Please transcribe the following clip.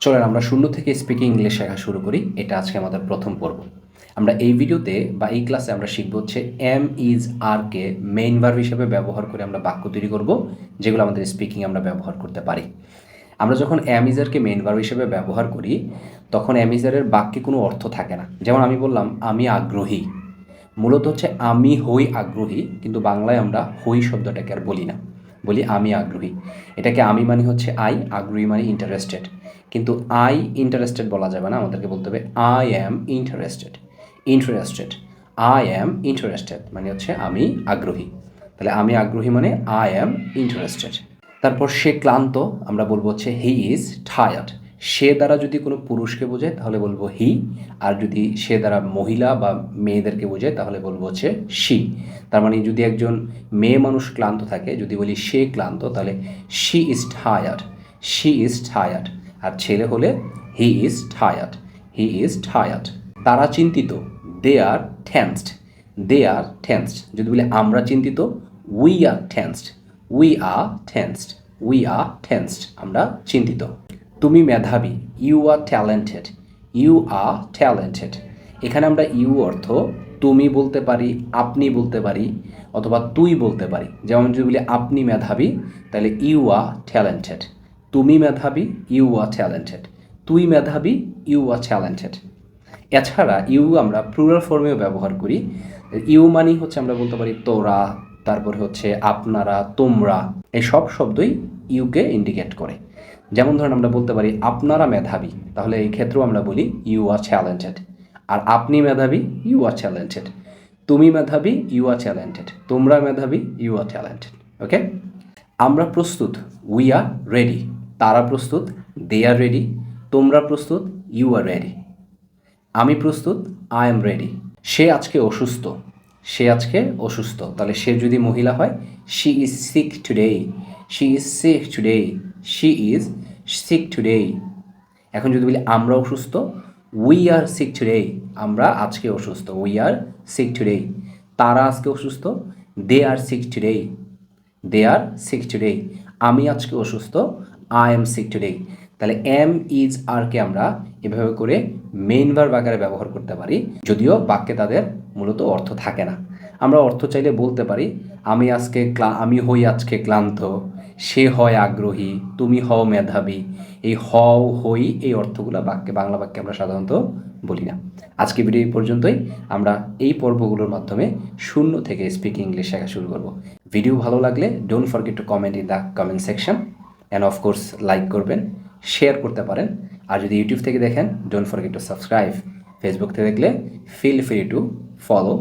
চলেন আমরা শূন্য থেকে স্পিকিং ইংলিশ শেখা শুরু করি। এটা আজকে আমাদের প্রথম পর্ব। আমরা এই ভিডিওতে বা এই ক্লাসে আমরা শিখব হচ্ছে এম ইজ আর কে মেইন ভার্ব হিসেবে ব্যবহার করে আমরা বাক্য তৈরি করব, যেগুলো আমাদের স্পিকিং আমরা ব্যবহার করতে পারি। আমরা যখন এম ইজারকে মেইন ভার্ব হিসেবে ব্যবহার করি, তখন এম ইজারের বাক্যে কোনো অর্থ থাকে না। যেমন আমি বললাম, আমি আগ্রহী। মূলত হচ্ছে আমি হই আগ্রহী, কিন্তু বাংলায় আমরা হই শব্দটাকে আর বলি না। বলি আমি আগ্রহী। এটাকে আমি মানে হচ্ছে আই আগ্রহী মানে ইন্টারেস্টেড কিন্তু আই ইন্টারেস্টেড বলা যাবে না, আমাদেরকে বলতে হবে I am interested interested I am interested মানে হচ্ছে আমি আগ্রহী। তাহলে আমি আগ্রহী মানে আই অ্যাম ইন্টারেস্টেড তারপর সে ক্লান্ত, আমরা বলব হচ্ছে হি ইজ টায়ার্ড সে দ্বারা যদি কোনো পুরুষকে বোঝায়, তাহলে বলব হি। আর যদি সে দ্বারা মহিলা বা মেয়েদেরকে বোঝায়, তাহলে বলব হচ্ছে শি। তার মানে যদি একজন মেয়ে মানুষ ক্লান্ত থাকে, যদি বলি সে ক্লান্ত, তাহলে she is tired. She is tired. আর ছেলে হলে he is tired. He is tired. তারা চিন্তিত। They are tensed. They are tensed. যদি বলি আমরা চিন্তিত, we are tensed. We are tensed. We are tensed. আমরা চিন্তিত। তুমি মেধাবী you are talented you are talented এখানে আমরা ইউ অর্থ তুমি বলতে পারি, আপনি বলতে পারি অথবা তুই বলতে পারি। যেমন যদি বলি আপনি মেধাবী, তাহলে ইউ আর ট্যালেন্টেড তুমি মেধাবী ইউ আর ট্যালেন্টেড তুই মেধাবী ইউ আর ট্যালেন্টেড এছাড়া ইউ আমরা প্লুরাল ফর্মেও ব্যবহার করি। ইউ মানি হচ্ছে আমরা বলতে পারি তোরা, তারপরে হচ্ছে আপনারা, তোমরা। এই সব শব্দই ইউকে ইন্ডিকেট করে। যেমন ধরেন আমরা বলতে পারি, আপনারা মেধাবী, তাহলে এই ক্ষেত্রেও আমরা বলি ইউ আর ট্যালেন্টেড আর আপনি মেধাবী ইউ আর ট্যালেন্টেড তুমি মেধাবী ইউ আর ট্যালেন্টেড তোমরা মেধাবী ইউ আর ট্যালেন্টেড ওকে আমরা প্রস্তুত উই আর রেডি তারা প্রস্তুত দে আর রেডি তোমরা প্রস্তুত ইউ আর রেডি আমি প্রস্তুত আই এম রেডি সে আজকে অসুস্থ। সে আজকে অসুস্থ। তাহলে সে যদি মহিলা হয় she is sick today she is sick today she is sick today এখন যদি বলি আমরা অসুস্থ উই আর সিক টুডে আমরা আজকে অসুস্থ উই আর সিক টুডে তারা আজকে অসুস্থ they are sick today they are sick today আমি আজকে অসুস্থ আই এম সিক টুডে তাহলে এম ইজ আরকে আমরা এভাবে করে মেইন ভার্ব আকারে ব্যবহার করতে পারি, যদিও বাক্যে তাদের মূলত অর্থ থাকে না। আমরা অর্থ চাইলে বলতে পারি, আমি আজকে ক্লা আমি হই আজকে ক্লান্ত সে হয় আগ্রহী, তুমি হও মেধাবী। এই হও, হই, এই অর্থগুলো বাক্যে, বাংলা বাক্যে আমরা সাধারণত বলি না। আজকে ভিডিও পর্যন্তই। আমরা এই পর্বগুলোর মাধ্যমে শূন্য থেকে স্পিকিং ইংলিশ শেখা শুরু করব। ভিডিও ভালো লাগলে don't forget to comment in the comment section and of course like করবেন শেয়ার করতে পারেন। আর যদি ইউটিউব থেকে দেখেন don't forget to subscribe Facebook থেকে দেখলে ফিল ফ্রি টু ফলো